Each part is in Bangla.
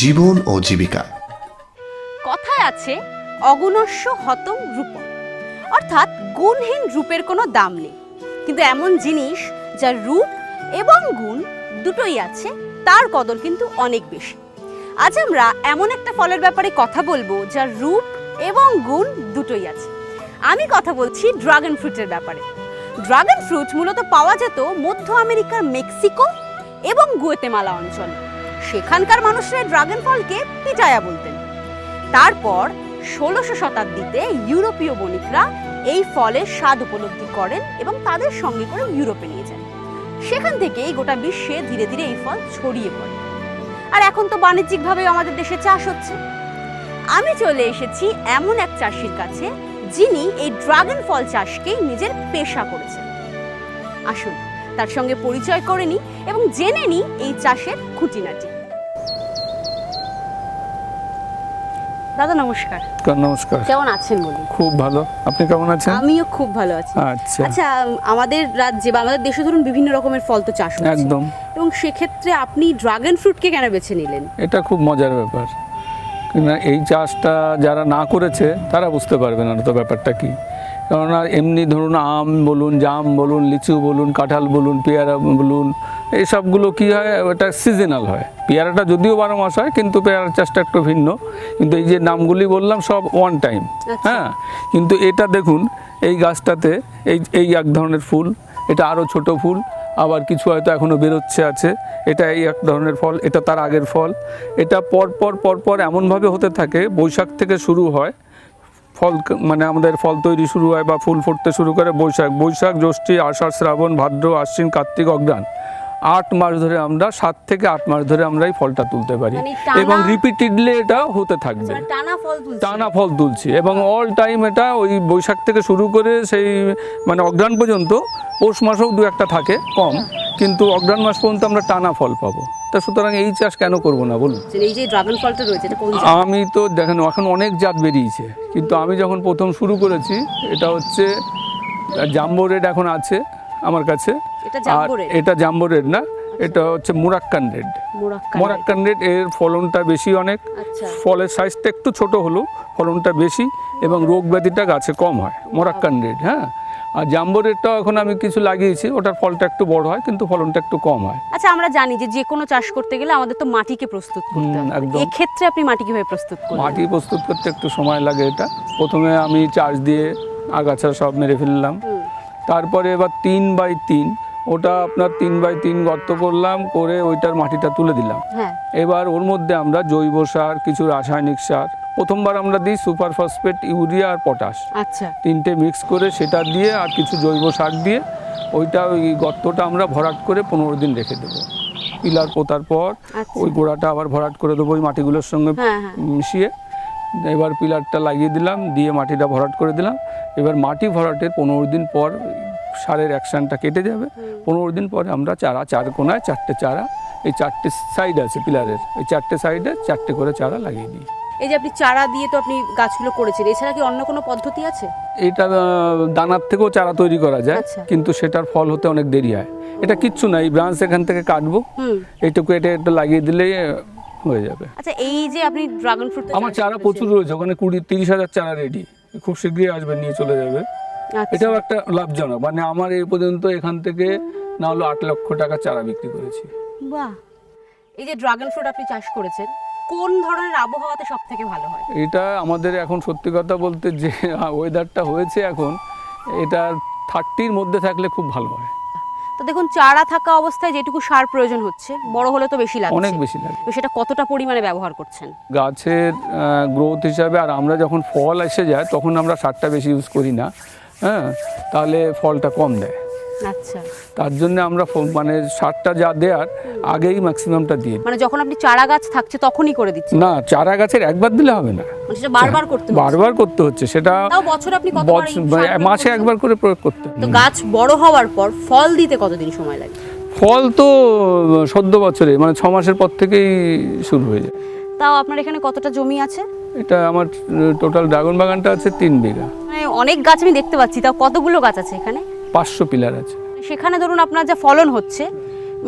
জীবন ও জীবিকা। কথায় আছে, অগুণস্য হতম রূপ। অর্থাৎ গুণহীন রূপের কোনো দাম নেই। কিন্তু এমন জিনিস যার রূপ এবং গুণ দুটোই আছে, তার কদর কিন্তু অনেক বেশি। আজ আমরা এমন একটা ফলের ব্যাপারে কথা বলব যার রূপ এবং গুণ দুটোই আছে। আমি কথা বলছি ড্রাগন ফ্রুটের ব্যাপারে। ড্রাগন ফ্রুট মূলত পাওয়া যেত মধ্য আমেরিকার মেক্সিকো এবং গুয়েতেমালা অঞ্চলে। সেখানকার মানুষরা ড্রাগন ফলকে পিটায়া বলতেন। তারপর ষোলোশো শতাব্দীতে ইউরোপীয় বণিকরা এই ফলের স্বাদ উপলব্ধি করেন এবং তাদের সঙ্গে করে ইউরোপে নিয়ে যান। সেখান থেকেই গোটা বিশ্বে ধীরে ধীরে এই ফল ছড়িয়ে পড়ে। আর এখন তো বাণিজ্যিকভাবে আমাদের দেশে চাষ হচ্ছে। আমি চলে এসেছি এমন এক চাষির কাছে, যিনি এই ড্রাগন ফল চাষকেই নিজের পেশা করেছেন। আসুন, তার সঙ্গে পরিচয় করে নিই এবং জেনে নিই এই চাষের খুঁটিনাটি। দাদা নমস্কার। নমস্কার। কেমন আছেন বলুন? খুব ভালো। আপনি কেমন আছেন? আমিও খুব ভালো আছি। আচ্ছা। আচ্ছা আমাদের রাজ্যে বা আমাদের দেশে ধরুন বিভিন্ন রকমের ফল তো চাষ হচ্ছে। একদম। এবং সেক্ষেত্রে আপনি ড্রাগন ফ্রুটকে কেন বেছে নিলেন? এটা খুব মজার ব্যাপার। এই চাষটা যারা না করেছে তারা বুঝতে পারবে না তো ব্যাপারটা কি। কেননা এমনি ধরুন আম বলুন জাম বলুন লিচু বলুন কাঁঠাল বলুন পেয়ারা বলুন এই সবগুলো কী হয়? ওটা সিজনাল হয়। পেয়ারাটা যদিও বারো মাস হয় কিন্তু পেয়ারার চাষটা একটু ভিন্ন। কিন্তু এই যে নামগুলি বললাম সব ওয়ান টাইম আচ্ছা। হ্যাঁ? কিন্তু এটা দেখুন এই গাছটাতে এই এই এক ধরনের ফুল এটা আরও ছোট ফুল আবার কিছু হয়তো এখনও বেরোচ্ছে আছে। এটা এই এক ধরনের ফল এটা তার আগের ফল। এটা পর পর পর পর এমনভাবে হতে থাকে বৈশাখ থেকে শুরু হয় ফল মানে আমাদের ফল তৈরি শুরু হয় বা ফুল ফুটতে শুরু করে বৈশাখ। বৈশাখ, জ্যৈষ্ঠী, আষাঢ়, শ্রাবণ, ভাদ্র, আশ্বিন, কার্তিক অগ্রাণ আট মাস ধরে আমরা সাত থেকে আট মাস ধরে আমরা এই ফলটা তুলতে পারি। মানে এবং রিপিটেডলি এটা হতে থাকবে। মানে টানা ফল তুলছে। টানা ফল তুলছি। এবং অল টাইম এটা ওই বৈশাখ থেকে শুরু করে সেই মানে অগ্রাণ পর্যন্ত পৌষ মাসেও দু একটা থাকে কম কিন্তু অগ্রাণ মাস পর্যন্ত আমরা টানা ফল পাবো। তা সুতরাং এই চাষ কেন করব না বলুন? এই যে ড্রাগন ফলটা রয়েছে এটা কোন জাত? আমি তো দেখেন এখন অনেক জাত বেরিয়েছে কিন্তু আমি যখন প্রথম শুরু করেছি এটা হচ্ছে জাম্বো রেড এখন আছে আমার কাছে। এটা জাম্বো রেড। না? এটা হচ্ছে মুরাক্কান রেড। মোরাক্কা মোরাক্কান রেড এর ফলনটা বেশি অনেক। আচ্ছা। ফলের সাইজটা একটু ছোট হলেও ফলনটা বেশি এবং রোগ ব্যাধিটা গাছে কম হয়। মোরাক্কান রেড হ্যাঁ। আর জাম্বো রেডটাও এখন আমি কিছু লাগিয়েছি ওটার ফলটা একটু বড় হয় কিন্তু ফলনটা একটু কম হয়। আচ্ছা আমরা জানি যে যে কোনো চাষ করতে গেলে আমাদের তো মাটিকে প্রস্তুত করতে হবে। একদম। এক্ষেত্রে আপনি মাটি কীভাবে প্রস্তুত করবেন? মাটি প্রস্তুত করতে একটু সময় লাগে এটা। প্রথমে আমি চাষ দিয়ে আগাছা সব মেরে ফেললাম। তারপরে এবার তিন বাই তিন ওটা আপনার তিন বাই তিন গর্ত করলাম করে ওইটার মাটিটা তুলে দিলাম। হ্যাঁ। এবার ওর মধ্যে আমরা জৈব সার কিছু রাসায়নিক সার প্রথমবার আমরা দিই সুপার ফসফেট ইউরিয়া আর পটাশ। আচ্ছা। তিনটে মিক্স করে সেটা দিয়ে আর কিছু জৈব সার দিয়ে ওইটা ওই গর্তটা আমরা ভরাট করে পনেরো দিন রেখে দেবো। পিলার পোতার পর আচ্ছা। ওই গোড়াটা আবার ভরাট করে দেবো ওই মাটিগুলোর সঙ্গে হ্যাঁ হ্যাঁ। মিশিয়ে। এবার পিলারটা লাগিয়ে দিলাম দিয়ে মাটিটা ভরাট করে দিলাম। এবার মাটি ভরাটের পনেরো দিন পর সারের অ্যাকশানটা কেটে যাবে। পনেরো দিন পরে আমরা চারা চার কোনায় চারটে চারা এই চারটে সাইড আছে পিলারের এই চারটে সাইডে চারটে করে চারা লাগিয়ে দিই। এই যে আপনি চারা দিয়ে তো আপনি গাছগুলো করেছেন এছাড়া কি অন্য কোনো পদ্ধতি আছে? এটা দানার থেকেও চারা তৈরি করা যায় আচ্ছা। কিন্তু সেটার ফল হতে অনেক দেরি হয়। এটা কিচ্ছু না এই ব্রাঞ্চ এখান থেকে কাটবো। এইটুকু এটা একটু লাগিয়ে দিলে হয়ে যাবে। আচ্ছা এই যে আপনি ড্রাগন ফ্রুট আমার চারা প্রচুর রয়েছে ওখানে কুড়ি তিরিশ হাজার চারা রেডি খুব শীঘ্রই আসবে নিয়ে চলে যাবে। এটাও একটা লাভজনক। মানে আমার এই পর্যন্ত এখান থেকে না হলো আট লক্ষ টাকা চারা বিক্রি করেছি। বাহ। এই যে ড্রাগন ফ্রুট আপনি চাষ করেছেন কোন ধরনের আবহাওয়াতে সব থেকে ভালো হয়? এটা আমাদের এখন সত্যি কথা বলতে যে ওয়েদারটা হয়েছে এখন এটা থার্টির মধ্যে থাকলে খুব ভালো হয়। তো দেখুন চারা থাকা অবস্থায় যেটুকু সার প্রয়োজন হচ্ছে বড় হলে তো বেশি লাগছে। অনেক বেশি লাগে সেটা কতটা পরিমাণে ব্যবহার করছেন? গাছের গ্রোথ হিসাবে আর আমরা যখন ফল এসে যায় তখন আমরা সারটা বেশি ইউজ করি না। হ্যাঁ তাহলে ফলটা কম দেয়। আচ্ছা। তার জন্য আমরা মানে সারটা যা দেওয়ার আগেই ম্যাক্সিমামটা দিয়ে মানে যখন আপনি চারা গাছ থাকছে তখনই করে দিচ্ছেন? না চারা গাছের একবার দিলে হবে না। মানে সেটা বারবার করতে। বারবার করতে হচ্ছে সেটা বছর আপনি মাসে একবার করে প্রয়োগ করতে। তো গাছ বড় হওয়ার পর ফল দিতে কতদিন সময় লাগে? ফল তো সদ্য বছরে মানে ছ মাসের পর থেকেই শুরু হয়ে যায়। তাও আপনার এখানে কতটা জমি আছে? এটা আমার টোটাল ড্রাগন বাগানটা আছে তিন বিঘা। মানে অনেক গাছ আমি দেখতে পাচ্ছি তাও কতগুলো গাছ আছে এখানে? পাঁচশো পিলার আছে। সেখানে ধরুন আপনার যা ফলন হচ্ছে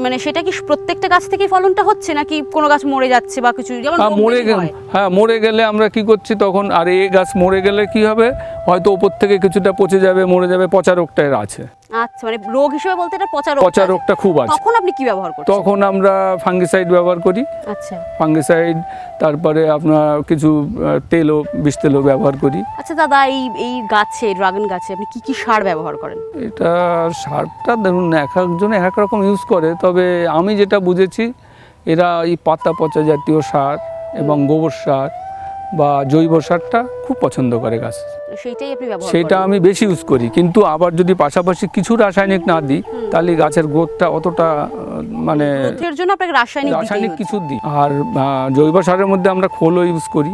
মানে সেটা কি প্রত্যেকটা গাছ থেকেই ফলনটা হচ্ছে নাকি কোনো গাছ মরে যাচ্ছে বা কিছু? যেমন হ্যাঁ মরে গেলে। হ্যাঁ মরে গেলে আমরা কি করছি তখন আর এই গাছ মরে গেলে কি হবে? হয়তো ওপর থেকে কিছুটা পচে যাবে মরে যাবে পচা রোগটা এর আছে। আচ্ছা মানে রোগ হিসেবে বলতে এটা পচা রোগ পচা রোগটা খুব আছে। তখন আপনি কি ব্যবহার করছেন? তখন আমরা ফাঙ্গিসাইড ব্যবহার করি। আচ্ছা। ফাঙ্গিসাইড তারপরে আপনার কিছু তেলও বিষ তেলও ব্যবহার করি। আচ্ছা দাদা এই এই গাছে ড্রাগন গাছে আপনি কি কি সার ব্যবহার করেন? এটা সারটা ধরুন এক একজন এক এক রকম ইউজ করে তবে আমি যেটা বুঝেছি এরা এই পাতা পচা জাতীয় সার এবং গোবর সার বা জৈব সারটা খুব পছন্দ করে গাছ। সেইটাই আপনি ব্যবহার সেটা আমি বেশি ইউজ করি। কিন্তু আবার যদি পাশাপাশি কিছু রাসায়নিক না দিই তাহলে গাছের গ্রোথটা অতটা মানে গ্রোথের জন্য আপনাকে রাসায়নিক রাসায়নিক কিছু দিই। আর জৈব সারের মধ্যে আমরা খোলও ইউজ করি।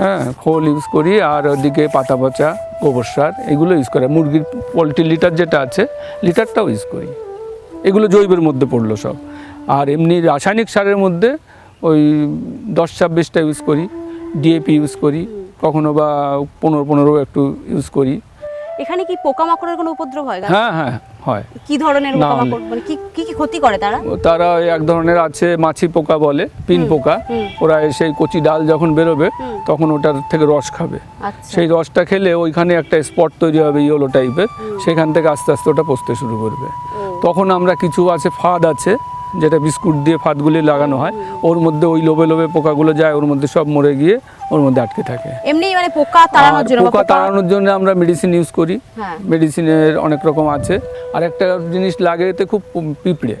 হ্যাঁ খোল ইউজ করি। আর ওদিকে পাতা পচা গোবর সার এগুলো ইউজ করে। মুরগির পোলট্রি লিটার যেটা আছে লিটারটাও ইউজ করি। এগুলো জৈবের মধ্যে পড়ল সব। আর এমনি রাসায়নিক সারের মধ্যে ওই দশ ছাব্বিশটা ইউজ করি। ডিএপি ইউজ করি কখনো বা পনেরো পনেরো একটু ইউজ করি। এখানে কি পোকামাকড়ের কোনো উপদ্রব হয় হ্যাঁ হ্যাঁ হয়। কি ধরনের পোকামাকড়? মানে কি কি ক্ষতি করে তারা? তারা এক ধরনের আছে মাছি পোকা বলে পিন পোকা। ওরা সেই কচি ডাল যখন বেরোবে। তখন ওটার থেকে রস খাবে। আচ্ছা। সেই রসটা খেলে ওইখানে একটা স্পট তৈরি হবে ইয়েলো টাইপের সেখান থেকে আস্তে আস্তে ওটা পচতে শুরু করবে। তখন আমরা কিছু আছে ফাঁদ আছে যেটা বিস্কুট দিয়ে ফাঁদগুলি লাগানো হয় ওর মধ্যে ওই লোভে লোভে পোকাগুলো যায় ওর মধ্যে সব মরে গিয়ে ওর মধ্যে আটকে থাকে। এমনি মানে পোকা তাড়ানোর জন্য পোকা তাড়ানোর জন্য আমরা মেডিসিন ইউজ করি। হ্যাঁ। মেডিসিনের অনেক রকম আছে। আর একটা জিনিস লাগে এতে খুব পিঁপড়ে।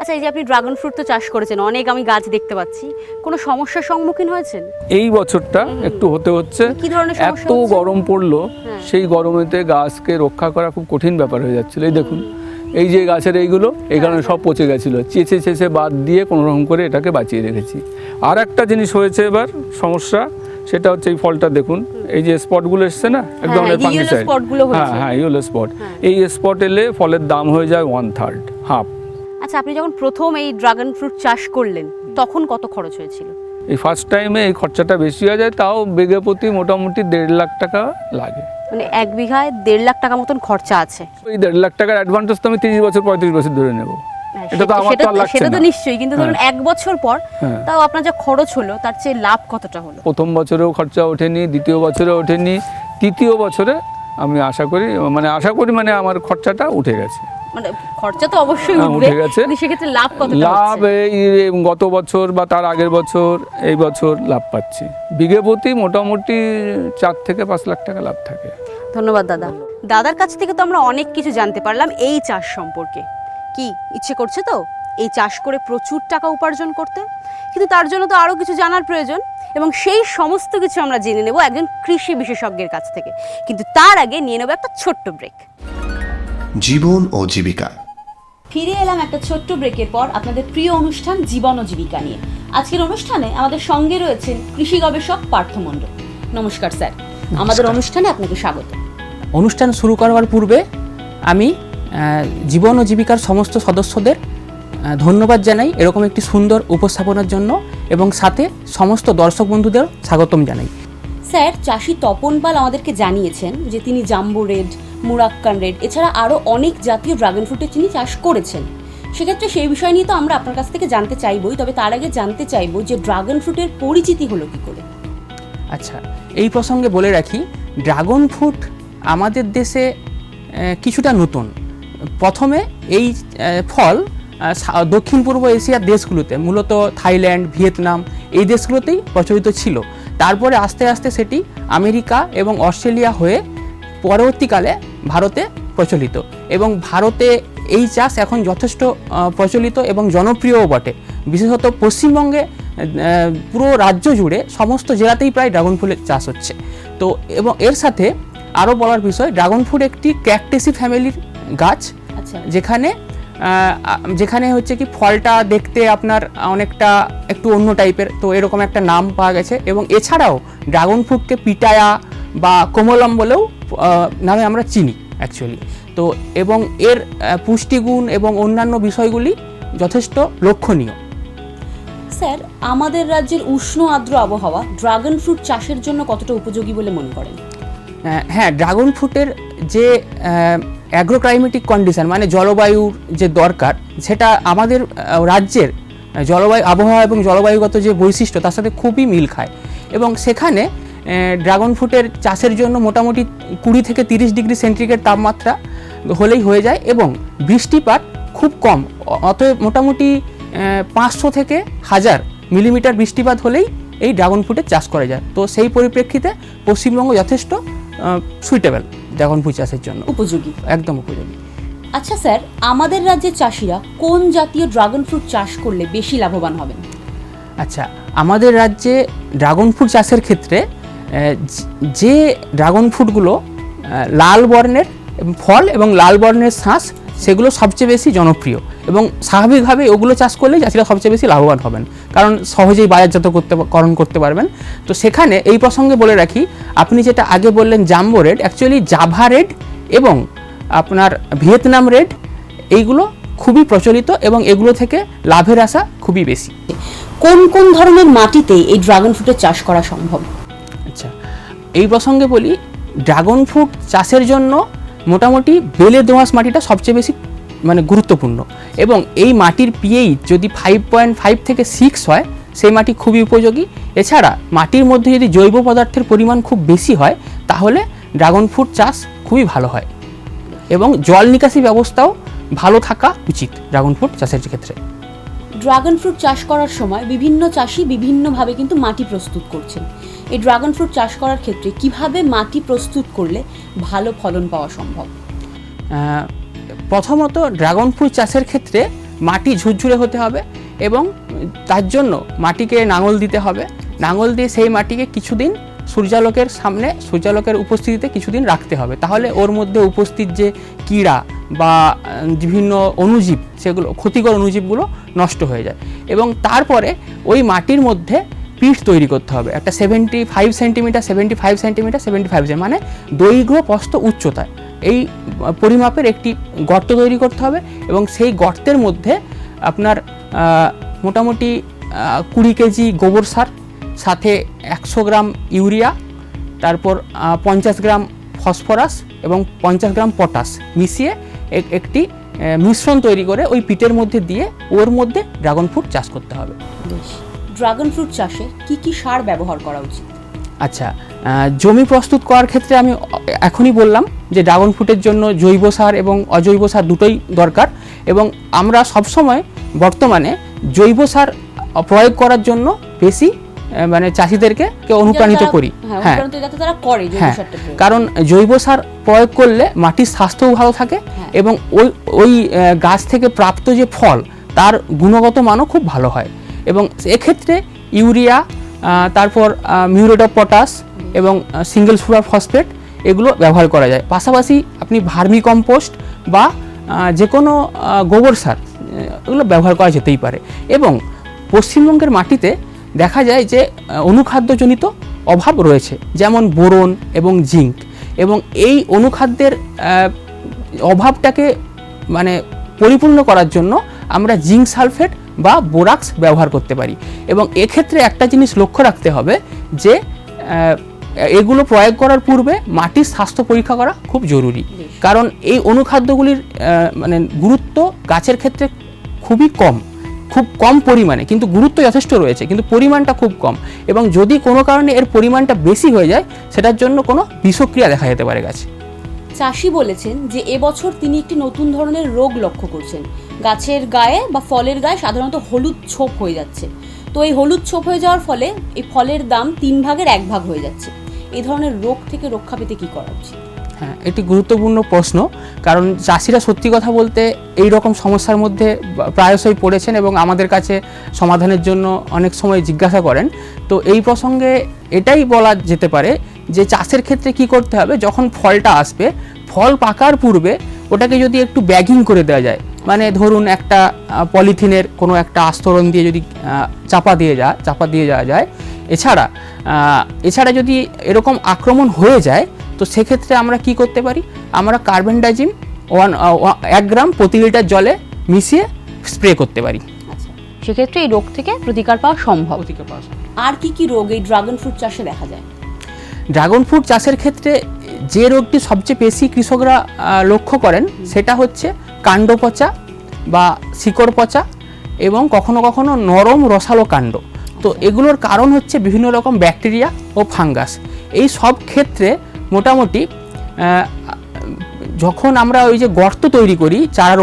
আচ্ছা এই যে আপনি ড্রাগন ফ্রুট তো চাষ করেছেন অনেক আমি গাছ দেখতে পাচ্ছি। কোনো সমস্যার সম্মুখীন হয়েছেন? এই বছরটা একটু হতে হচ্ছে। কি ধরনের সমস্যা এত গরম পড়ল হ্যাঁ। সেই গরমেতে গাছকে রক্ষা করা খুব কঠিন ব্যাপার হয়ে যাচ্ছিল। এই দেখুন এই যে গাছের এইগুলো এই কারণে সব পচে গেছিল। চেঁচে চেঁচে বাদ দিয়ে কোনো রকম করে এটাকে বাঁচিয়ে রেখেছি। আর একটা জিনিস হয়েছে এবার সমস্যা সেটা হচ্ছে এই ফলটা দেখুন। এই যে স্পটগুলো এসছে না এক হ্যাঁ, ধরনের ফাঙ্গিসাইড হ্যাঁ। হ্যাঁ ইয়েলো স্পট হ্যাঁ। এই স্পট এলে ফলের দাম হয়ে যায় ওয়ান থার্ড হাফ আচ্ছা আপনি যখন প্রথম এই ড্রাগন ফ্রুট চাষ করলেন তখন কত খরচ হয়েছিল? এই ফার্স্ট টাইমে এই খরচাটা বেশি হয়ে যায় তাও বেগে প্রতি মোটামুটি দেড় লাখ টাকা লাগে। মানে এক বিঘায় দেড় লাখ টাকা মতন খরচা আছে। ওই দেড় লাখ টাকার অ্যাডভান্স তো আমি তিরিশ বছর পঁয়ত্রিশ বছর ধরে নেব। হ্যাঁ, এটা তো সেটা- আমার তো সেটা- লাগছে সেটা তো নিশ্চয়ই কিন্তু ধরুন এক বছর পর হ্যাঁ। তাও আপনার যা খরচ হলো তার চেয়ে লাভ কতটা হলো? প্রথম বছরেও খরচা ওঠেনি দ্বিতীয় বছরে ওঠেনি তৃতীয় বছরে আমি আশা করি মানে আশা করি মানে আমার খরচাটা উঠে গেছে। মানে খরচা তো অবশ্যই হ্যাঁ, উঠে গেছে। সেক্ষেত্রে লাভ কতটা লাভ এই গত বছর বা তার আগের বছর এই বছর লাভ পাচ্ছি। বিঘে প্রতি মোটামুটি চার থেকে পাঁচ লাখ টাকা লাভ থাকে। ধন্যবাদ দাদা। দাদার কাছ থেকে তো আমরা অনেক কিছু জানতে পারলাম এই চাষ সম্পর্কে। কি ইচ্ছে করছে তো? এই চাষ করে প্রচুর টাকা উপার্জন করতে? কিন্তু তার জন্য তো আরও কিছু জানার প্রয়োজন। এবং সেই সমস্ত কিছু আমরা জেনে নেব একজন কৃষি বিশেষজ্ঞের কাছ থেকে। কিন্তু তার আগে নিয়ে নেব একটা ছোট্ট ব্রেক জীবন ও জীবিকা। ফিরে এলাম একটা ছোট্ট ব্রেকের পর আপনাদের প্রিয় অনুষ্ঠান জীবন ও জীবিকা নিয়ে। আজকের অনুষ্ঠানে আমাদের সঙ্গে রয়েছেন কৃষি গবেষক পার্থ মণ্ডল। নমস্কার স্যার। আমাদের অনুষ্ঠানে আপনাকে স্বাগত। অনুষ্ঠান শুরু করবার পূর্বে আমি জীবন ও জীবিকার সমস্ত সদস্যদের ধন্যবাদ জানাই এরকম একটি সুন্দর উপস্থাপনার জন্য। এবং সাথে সমস্ত দর্শক বন্ধুদের স্বাগতম জানাই। স্যার চাষি তপন পাল আমাদেরকে জানিয়েছেন যে তিনি জাম্বো রেড মুরাক্কান রেড এছাড়া আরও অনেক জাতীয় ড্রাগন ফ্রুটের তিনি চাষ করেছেন। সেক্ষেত্রে সেই বিষয় নিয়ে তো আমরা আপনার কাছ থেকে জানতে চাইবই তবে তার আগে জানতে চাইব যে ড্রাগন ফ্রুটের পরিচিতি হলো কি করে? আচ্ছা এই প্রসঙ্গে বলে রাখি ড্রাগন ফ্রুট আমাদের দেশে কিছুটা নতুন। প্রথমে এই ফল দক্ষিণ পূর্ব এশিয়ার দেশগুলোতে মূলত থাইল্যান্ড ভিয়েতনাম এই দেশগুলোতেই প্রচলিত ছিল। তারপরে আস্তে আস্তে সেটি আমেরিকা এবং অস্ট্রেলিয়া হয়ে পরবর্তীকালে ভারতে প্রচলিত। এবং ভারতে এই চাষ এখন যথেষ্ট প্রচলিত এবং জনপ্রিয়ও বটে। বিশেষত পশ্চিমবঙ্গে পুরো রাজ্য জুড়ে সমস্ত জেলাতেই প্রায় ড্রাগন ফুলের চাষ হচ্ছে। তো এবং এর সাথে আরও বলার বিষয় ড্রাগন ফ্রুট একটি ক্যাকটেসি ফ্যামিলির গাছ আচ্ছা। যেখানে যেখানে হচ্ছে কি ফলটা দেখতে আপনার অনেকটা একটু অন্য টাইপের তো এরকম একটা নাম পাওয়া গেছে। এবং এছাড়াও ড্রাগন ফ্রুটকে পিটায়া বা কোমলম বলেও নামে আমরা চিনি অ্যাকচুয়ালি তো এবং এর পুষ্টিগুণ এবং অন্যান্য বিষয়গুলি যথেষ্ট লক্ষণীয়। স্যার আমাদের রাজ্যের উষ্ণ আর্দ্র আবহাওয়া ড্রাগন ফ্রুট চাষের জন্য কতটা উপযোগী বলে মনে করেন? হ্যাঁ ড্রাগন ফ্রুটের যে অ্যাগ্রোক্লাইমেটিক কন্ডিশন মানে জলবায়ুর যে দরকার, সেটা আমাদের রাজ্যের জলবায়ু, আবহাওয়া এবং জলবায়ুগত যে বৈশিষ্ট্য, তার সাথে খুবই মিল খায়। এবং সেখানে ড্রাগন ফ্রুটের চাষের জন্য মোটামুটি কুড়ি থেকে তিরিশ ডিগ্রি সেন্টিগ্রেড তাপমাত্রা হলেই হয়ে যায় এবং বৃষ্টিপাত খুব কম, অতএব মোটামুটি পাঁচশো থেকে হাজার মিলিমিটার বৃষ্টিপাত হলেই এই ড্রাগন ফ্রুটের চাষ করা যায়। তো সেই পরিপ্রেক্ষিতে পশ্চিমবঙ্গ যথেষ্ট সুইটেবল ড্রাগন ফ্রুট চাষের জন্য। উপযোগী। একদম উপযোগী। আচ্ছা স্যার আমাদের রাজ্যের চাষিরা কোন জাতীয় ড্রাগন ফ্রুট চাষ করলে বেশি লাভবান হবেন? আচ্ছা আমাদের রাজ্যে ড্রাগন ফ্রুট চাষের ক্ষেত্রে যে- যে ড্রাগন ফ্রুটগুলো লাল বর্ণের ফল এবং লাল বর্ণের শ্বাস সেগুলো সবচেয়ে বেশি জনপ্রিয় এবং স্বাভাবিকভাবে ওগুলো চাষ করলে চাষিরা সবচেয়ে বেশি লাভবান হবেন। কারণ সহজেই বাজারজাত করতে করণ করতে পারবেন। তো সেখানে এই প্রসঙ্গে বলে রাখি আপনি যেটা আগে বললেন jumbo red actually Java red এবং আপনার ভিয়েতনাম রেড এইগুলো খুবই প্রচলিত এবং এগুলো থেকে লাভের আশা খুবই বেশি। কোন কোন ধরনের মাটিতে এই ড্রাগন ফ্রুটের চাষ করা সম্ভব? আচ্ছা এই প্রসঙ্গে বলি ড্রাগন ফ্রুট চাষের জন্য মোটামুটি বেলে দোঁয়াশ মাটিটা সবচেয়ে বেশি মানে গুরুত্বপূর্ণ। এবং এই মাটির পিএইচ যদি ফাইভ পয়েন্ট ফাইভ থেকে সিক্স হয় সেই মাটি খুবই উপযোগী। এছাড়া মাটির মধ্যে যদি জৈব পদার্থের পরিমাণ খুব বেশি হয় তাহলে ড্রাগন ফ্রুট চাষ খুবই ভালো হয়। এবং জল নিকাশি ব্যবস্থাও ভালো থাকা উচিত ড্রাগন ফ্রুট চাষের ক্ষেত্রে। ড্রাগন ফ্রুট চাষ করার সময় বিভিন্ন চাষি বিভিন্নভাবে কিন্তু মাটি প্রস্তুত করছেন। এই ড্রাগন ফ্রুট চাষ করার ক্ষেত্রে কীভাবে মাটি প্রস্তুত করলে ভালো ফলন পাওয়া সম্ভব? প্রথমত ড্রাগন ফ্রুট চাষের ক্ষেত্রে মাটি ঝুরঝুরে হতে হবে এবং তার জন্য মাটিকে নাঙল দিতে হবে। নাঙল দিয়ে সেই মাটিকে কিছুদিন সূর্যালোকের সামনে, সূর্যালোকের উপস্থিতিতে কিছুদিন রাখতে হবে। তাহলে ওর মধ্যে উপস্থিত যে কীড়া বা বিভিন্ন অণুজীব, সেগুলো, ক্ষতিকর অণুজীবগুলো নষ্ট হয়ে যায়। এবং তারপরে ওই মাটির মধ্যে পিঠ তৈরি করতে হবে। একটা seventy five centimetre seventy five centimetre seventy five মানে দৈর্ঘ্য প্রস্থ উচ্চতায়। এই পরিমাপের একটি গর্ত তৈরি করতে হবে এবং সেই গর্তের মধ্যে আপনার মোটামুটি কুড়ি কেজি গোবর সার সাথে একশো গ্রাম ইউরিয়া তারপর পঞ্চাশ গ্রাম ফসফরাস এবং পঞ্চাশ গ্রাম পটাশ মিশিয়ে একটি মিশ্রণ তৈরি করে ওই পিটের মধ্যে দিয়ে ওর মধ্যে ড্রাগন ফ্রুট চাষ করতে হবে। ড্রাগন ফ্রুট চাষে কি কি সার ব্যবহার করা উচিত? আচ্ছা জমি প্রস্তুত করার ক্ষেত্রে আমি এখনই বললাম যে ড্রাগন ফ্রুটের জন্য জৈব সার এবং অজৈব সার দুটোই দরকার এবং আমরা সবসময় বর্তমানে জৈব সার প্রয়োগ করার জন্য বেশি মানে চাষিদেরকে কে অনুপ্রাণিত করি। হ্যাঁ হ্যাঁ। হ্যাঁ। কারণ জৈব সার প্রয়োগ করলে মাটির স্বাস্থ্যও ভালো থাকে হ্যাঁ। এবং ওই ওই গাছ থেকে প্রাপ্ত যে ফল তার গুণগত মানও খুব ভালো হয়। এবং এক্ষেত্রে ইউরিয়া তারপর মিউরেট অফ পটাশ এবং সিঙ্গেল সুপার ফসফেট এগুলো ব্যবহার করা যায়। পাশাপাশি আপনি ভার্মি কম্পোস্ট বা যে কোনো গোবর সার এগুলো ব্যবহার করা যেতেই পারে। এবং পশ্চিমবঙ্গের মাটিতে দেখা যায় যে অনুখাদ্যজনিত অভাব রয়েছে, যেমন বোরন এবং জিঙ্ক। এবং এই অনুখাদ্যের অভাবটাকে মানে পরিপূর্ণ করার জন্য আমরা জিঙ্ক সালফেট বা বোরাক্স ব্যবহার করতে পারি। এবং এক্ষেত্রে একটা জিনিস লক্ষ্য রাখতে হবে যে এগুলো প্রয়োগ করার পূর্বে মাটির স্বাস্থ্য পরীক্ষা করা খুব জরুরি। কারণ এই অনুখাদ্যগুলির মানে গুরুত্ব গাছের ক্ষেত্রে খুবই কম খুব কম পরিমাণে কিন্তু গুরুত্ব যথেষ্ট রয়েছে কিন্তু পরিমাণটা খুব কম। এবং যদি কোনো কারণে এর পরিমাণটা বেশি হয়ে যায় সেটার জন্য কোনো বিষক্রিয়া দেখা যেতে পারে গাছে। চাষি বলেছেন যে এবছর তিনি একটি নতুন ধরনের রোগ লক্ষ্য করছেন। গাছের গায়ে বা ফলের গায়ে সাধারণত হলুদ ছোপ হয়ে যাচ্ছে। তো এই হলুদ ছোপ হয়ে যাওয়ার ফলে এই ফলের দাম তিন ভাগের এক ভাগ হয়ে যাচ্ছে। এই ধরনের রোগ থেকে রক্ষা পেতে কী করা উচিত? হ্যাঁ এটি গুরুত্বপূর্ণ প্রশ্ন। কারণ চাষিরা সত্যি কথা বলতে এই রকম সমস্যার মধ্যে প্রায়শই পড়েছেন এবং আমাদের কাছে সমাধানের জন্য অনেক সময় জিজ্ঞাসা করেন। তো এই প্রসঙ্গে এটাই বলা যেতে পারে যে চাষের ক্ষেত্রে কি করতে হবে? যখন ফলটা আসবে, ফল পাকার পূর্বে ওটাকে যদি একটু ব্যাগিং করে দেওয়া যায় মানে ধরুন একটা পলিথিনের কোনো একটা আস্তরণ দিয়ে যদি চাপা দিয়ে যা চাপা দিয়ে যাওয়া যায় এছাড়া এছাড়া যদি এরকম আক্রমণ হয়ে যায় তো সেক্ষেত্রে আমরা কি করতে পারি? আমরা কার্বন ডাইজিম ওয়ান এক গ্রাম প্রতি লিটার জলে মিশিয়ে স্প্রে করতে পারি। আচ্ছা সেক্ষেত্রে এই রোগ থেকে প্রতিকার পাওয়া সম্ভব। প্রতিকার পাওয়া। আর কি কি রোগ এই ড্রাগন ফ্রুট চাষে দেখা যায়? ড্রাগন ফ্রুট চাষের ক্ষেত্রে যে রোগটি সবচেয়ে বেশি কৃষকরা লক্ষ্য করেন সেটা হচ্ছে কাণ্ড পচা বা শিকড় পচা এবং কখনো কখনো নরম রসালো কাণ্ড। তো এগুলোর কারণ হচ্ছে বিভিন্ন রকম ব্যাকটেরিয়া ও ফাঙ্গাস। এই সব ক্ষেত্রে মোটামুটি যখন আমরা ওই যে গর্ত তৈরি করি চারা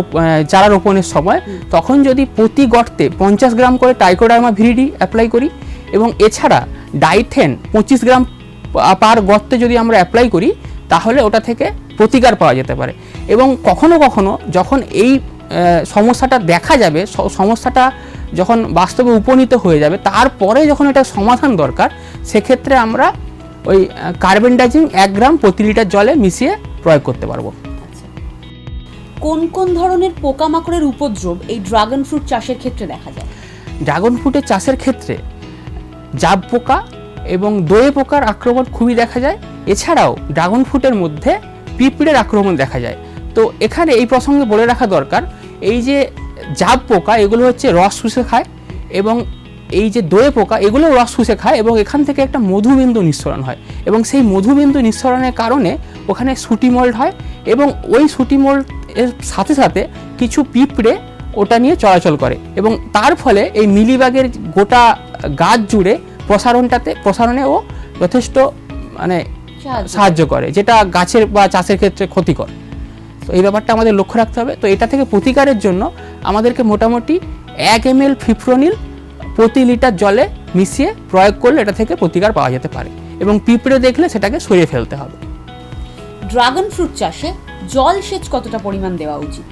চারা রোপণের সময়, তখন যদি প্রতি গর্তে পঞ্চাশ গ্রাম করে টাইকোডার্মা ভিরিডি অ্যাপ্লাই করি এবং এছাড়া ডাইথেন পঁচিশ গ্রাম পার গর্তে যদি আমরা অ্যাপ্লাই করি তাহলে ওটা থেকে প্রতিকার পাওয়া যেতে পারে। এবং কখনো কখনো যখন এই সমস্যাটা দেখা যাবে সমস্যাটা যখন বাস্তবে উপনীত হয়ে যাবে তারপরে যখন এটা সমাধান দরকার সেক্ষেত্রে আমরা ওই কার্বেন্ডাজিং এক গ্রাম প্রতি লিটার জলে মিশিয়ে প্রয়োগ করতে পারব। কোন কোন ধরনের পোকামাকড়ের উপদ্রব এই ড্রাগন ফ্রুট চাষের ক্ষেত্রে দেখা যায়? ড্রাগন ফ্রুটের চাষের ক্ষেত্রে জাব পোকা এবং দোয়ে পোকার আক্রমণ খুবই দেখা যায়। এছাড়াও ড্রাগন ফ্রুটের মধ্যে পিঁপড়ের আক্রমণ দেখা যায়। তো এখানে এই প্রসঙ্গে বলে রাখা দরকার, এই যে জাব পোকা, এগুলো হচ্ছে রস শুষে খায় এবং এই যে দোয়ে পোকা এগুলো রস শুষে খায় এবং এখান থেকে একটা মধুবিন্দু নিঃসরণ হয় এবং সেই মধুবিন্দু নিঃসরণের কারণে ওখানে সুটি মোল্ড হয় এবং ওই সুটি মোল্ড এর সাথে সাথে কিছু পিঁপড়ে ওটা নিয়ে চলাচল করে এবং তার ফলে এই মিলিবাগের গোটা গাছ জুড়ে প্রসারণটাতে প্রসারণে ও যথেষ্ট মানে সাহায্য করে। যেটা গাছের বা চাষের ক্ষেত্রে ক্ষতিকর। তো এই ব্যাপারটা আমাদের লক্ষ্য রাখতে হবে। তো এটা থেকে প্রতিকারের জন্য আমাদেরকে মোটামুটি এক এম এল ফিফ্রোনিল প্রতি লিটার জলে মিশিয়ে প্রয়োগ করলে এটা থেকে প্রতিকার পাওয়া যেতে পারে এবং পিঁপড়ে দেখলে সেটাকে সরিয়ে ফেলতে হবে। ড্রাগন ফ্রুট চাষে জল সেচ কতটা পরিমাণ দেওয়া উচিত?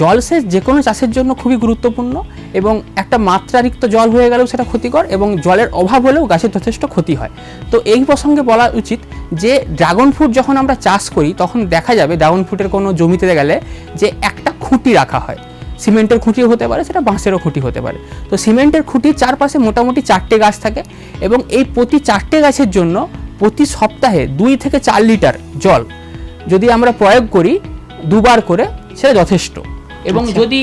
জলসেচ যে কোনো চাষের জন্য খুবই গুরুত্বপূর্ণ এবং একটা মাত্রারিক্ত জল হয়ে গেলেও সেটা ক্ষতিকর এবং জলের অভাব হলেও গাছের যথেষ্ট ক্ষতি হয়। তো এই প্রসঙ্গে বলা উচিত যে ড্রাগন ফ্রুট যখন আমরা চাষ করি, তখন দেখা যাবে ড্রাগন ফ্রুটের কোনো জমিতে গেলে যে একটা খুঁটি রাখা হয়। সিমেন্টের খুঁটিও হতে পারে, সেটা বাঁশেরও খুঁটি হতে পারে। তো সিমেন্টের খুঁটির চারপাশে মোটামুটি চারটে গাছ থাকে এবং এই প্রতি চারটে গাছের জন্য প্রতি সপ্তাহে দুই থেকে চার লিটার জল যদি আমরা প্রয়োগ করি দুবার করে, সেটা যথেষ্ট। এবং যদি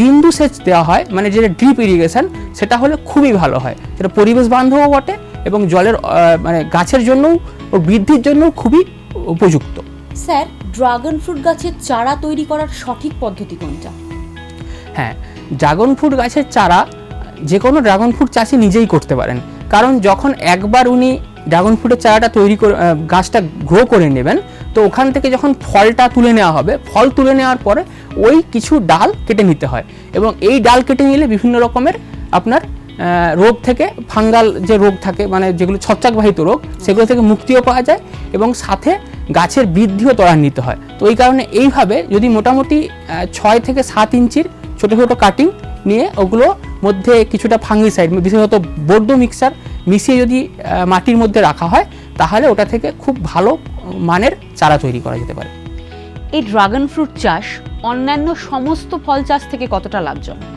বিন্দু সেচ দেওয়া হয় মানে যেটা ড্রিপ ইরিগেশন সেটা হলে খুবই ভালো হয়। সেটা পরিবেশ বান্ধবও বটে এবং জলের মানে গাছের জন্যও ও বৃদ্ধির জন্য খুবই উপযুক্ত। স্যার ড্রাগন ফ্রুট গাছের চারা তৈরি করার সঠিক পদ্ধতি কোনটা? হ্যাঁ ড্রাগন ফ্রুট গাছের চারা যে কোনো ড্রাগন ফ্রুট চাষি নিজেই করতে পারেন। কারণ যখন একবার উনি ড্রাগন ফ্রুটের চারাটা তৈরি করে গাছটা গ্রো করে নেবেন তো ওখান থেকে যখন ফলটা তুলে নেওয়া হবে, ফল তুলে নেওয়ার পরে ওই কিছু ডাল কেটে নিতে হয় এবং এই ডাল কেটে নিলে বিভিন্ন রকমের আপনার রোগ থেকে, ফাঙ্গাল যে রোগ থাকে মানে যেগুলো ছত্রাকবাহিত রোগ, সেগুলো থেকে মুক্তিও পাওয়া যায় এবং সাথে গাছের বৃদ্ধিও ত্বরান্বিত হয়। তো এই কারণে এইভাবে যদি মোটামুটি ছয় থেকে সাত ইঞ্চির ছোট ছোটো কাটিং নিয়ে ওগুলো মধ্যে কিছুটা ফাঙ্গি ফাঙ্গিসাইড বিশেষত বর্ড মিক্সার মিশিয়ে যদি মাটির মধ্যে রাখা হয় তাহলে ওটা থেকে খুব ভালো মানের চারা তৈরি করা যেতে পারে। এই ড্রাগন ফ্রুট চাষ অন্যান্য সমস্ত ফল চাষ থেকে কতটা লাভজনক?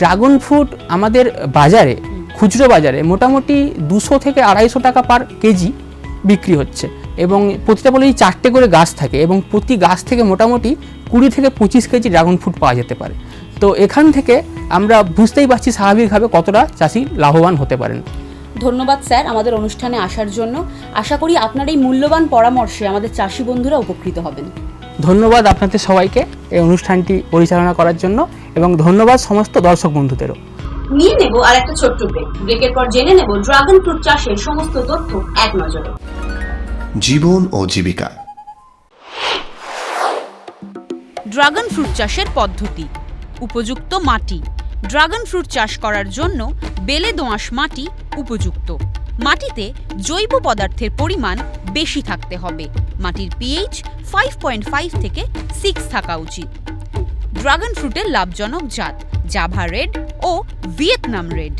ড্রাগন ফ্রুট আমাদের বাজারে খুচরো বাজারে মোটামুটি দুশো থেকে আড়াইশো টাকা পার কেজি বিক্রি হচ্ছে এবং প্রতিটা বলেই চারটে করে গাছ থাকে এবং প্রতি গাছ থেকে মোটামুটি কুড়ি থেকে পঁচিশ কেজি ড্রাগন ফ্রুট পাওয়া যেতে পারে। তো এখান থেকে আমরা বুঝতেই পারছি স্বাভাবিকভাবে কতটা চাষি লাভবান হতে পারেন। ধন্যবাদ স্যার আমাদের অনুষ্ঠানে আসার জন্য। আশা করি আপনার এই মূল্যবান পরামর্শে আমাদের চাষি বন্ধুরা উপকৃত হবেন। ধন্যবাদ আপনাদের সবাইকে এই অনুষ্ঠানটি পরিচালনা করার জন্য এবং ধন্যবাদ সমস্ত দর্শক বন্ধুদেরও। নিয়ে নেব আর একটা ছোট্ট ব্রেক ব্রেকের পর জেনে নেব ড্রাগন ফ্রুট চাষের সমস্ত তথ্য এক নজরে। জীবন ও জীবিকা। ড্রাগন ফ্রুট চাষের পদ্ধতি। উপযুক্ত মাটি। ড্রাগন ফ্রুট চাষ করার জন্য বেলে দোআঁশ মাটি উপযুক্ত। মাটিতে জৈব পদার্থের পরিমাণ বেশি থাকতে হবে। মাটির পিএইচ ফাইভ পয়েন্ট ফাইভ থেকে সিক্স থাকা উচিত। ড্রাগন ফ্রুটের লাভজনক জাত জাভা রেড ও ভিয়েতনাম রেড।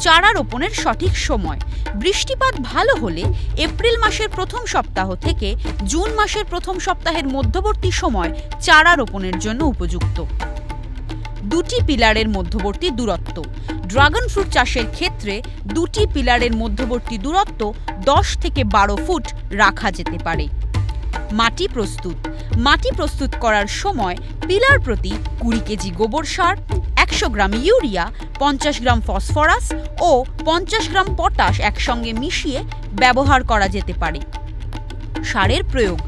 চারা রোপণের সঠিক সময়। বৃষ্টিপাত ভালো হলে এপ্রিল মাসের প্রথম সপ্তাহ থেকে জুন মাসের প্রথম সপ্তাহের মধ্যবর্তী সময় চারা রোপণের জন্য উপযুক্ত। দুটি পিলারের মধ্যবর্তী দূরত্ব। ড্রাগন ফ্রুট চাষের ক্ষেত্রে দুটি পিলারের মধ্যবর্তী দূরত্ব দশ থেকে বারো ফুট রাখা যেতে পারে। মাটি প্রস্তুত। মাটি প্রস্তুত করার সময় পিলার প্রতি কুড়ি কেজি গোবর সার, একশো গ্রাম ইউরিয়া, পঞ্চাশ গ্রাম ফসফরাস ও পঞ্চাশ গ্রাম পটাশ একসঙ্গে মিশিয়ে ব্যবহার করা যেতে পারে। সারের প্রয়োগ।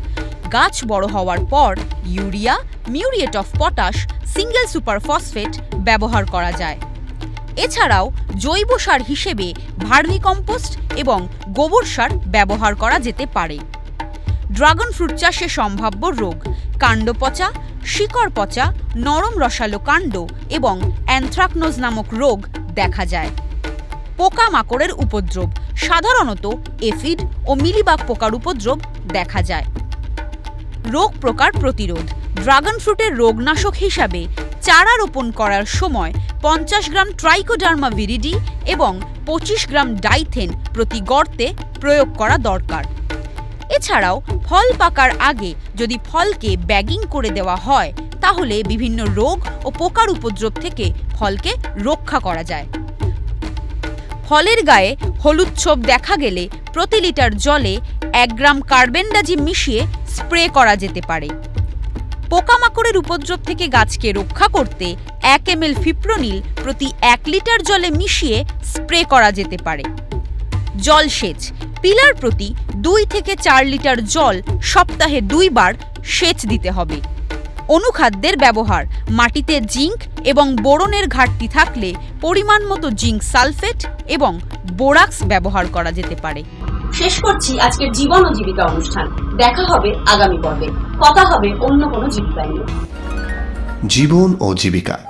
গাছ বড় হওয়ার পর urea, muriate of potash, single super phosphate ব্যবহার করা যায়। এছাড়াও জৈব সার হিসেবে ভার্মিকম্পোস্ট এবং গোবর সার ব্যবহার করা যেতে পারে। ড্রাগন ফ্রুট চাষে সম্ভাব্য রোগ কাণ্ড পচা শিকড় পচা নরম রসালো কাণ্ড এবং অ্যানথ্রাকনোজ নামক রোগ দেখা যায়। পোকামাকড়ের উপদ্রব সাধারণত এফিড ও মিলিবাগ পোকার উপদ্রব দেখা যায়। রোগ প্রকার প্রতিরোধ। ড্রাগন ফ্রুটের রোগনাশক হিসাবে চারা রোপণ করার সময় পঞ্চাশ গ্রাম ট্রাইকোডার্মা ভিরিডি এবং পঁচিশ গ্রাম ডাইথেন প্রতি গর্তে প্রয়োগ করা দরকার। এছাড়াও ফল পাকার আগে যদি ফলকে ব্যাগিং করে দেওয়া হয়, তাহলে বিভিন্ন রোগ ও পোকার উপদ্রব থেকে ফলকে রক্ষা করা যায়। ফলের গায়ে হলুদ ছোপ দেখা গেলে প্রতি লিটার জলে এক গ্রাম কার্বেন্ডাজিম মিশিয়ে স্প্রে করা যেতে পারে। পোকামাকড়ের উপদ্রব থেকে গাছকে রক্ষা করতে এক এম এল ফিপ্রোনিল প্রতি এক লিটার জলে মিশিয়ে স্প্রে করা যেতে পারে। জলসেচ, পিলার প্রতি দুই থেকে চার লিটার জল সপ্তাহে দুইবার সেচ দিতে হবে। অনুখাদ্যের ব্যবহার। মাটিতে জিঙ্ক এবং বোরনের ঘাটতি থাকলে পরিমাণ মতো জিঙ্ক সালফেট এবং বোরাক্স ব্যবহার করা যেতে পারে। শেষ করছি আজকের জীবন ও জীবিকা অনুষ্ঠান। দেখা হবে আগামী পর্বে। কথা হবে অন্য কোনো জীবিকা নিয়ে। জীবন ও জীবিকা।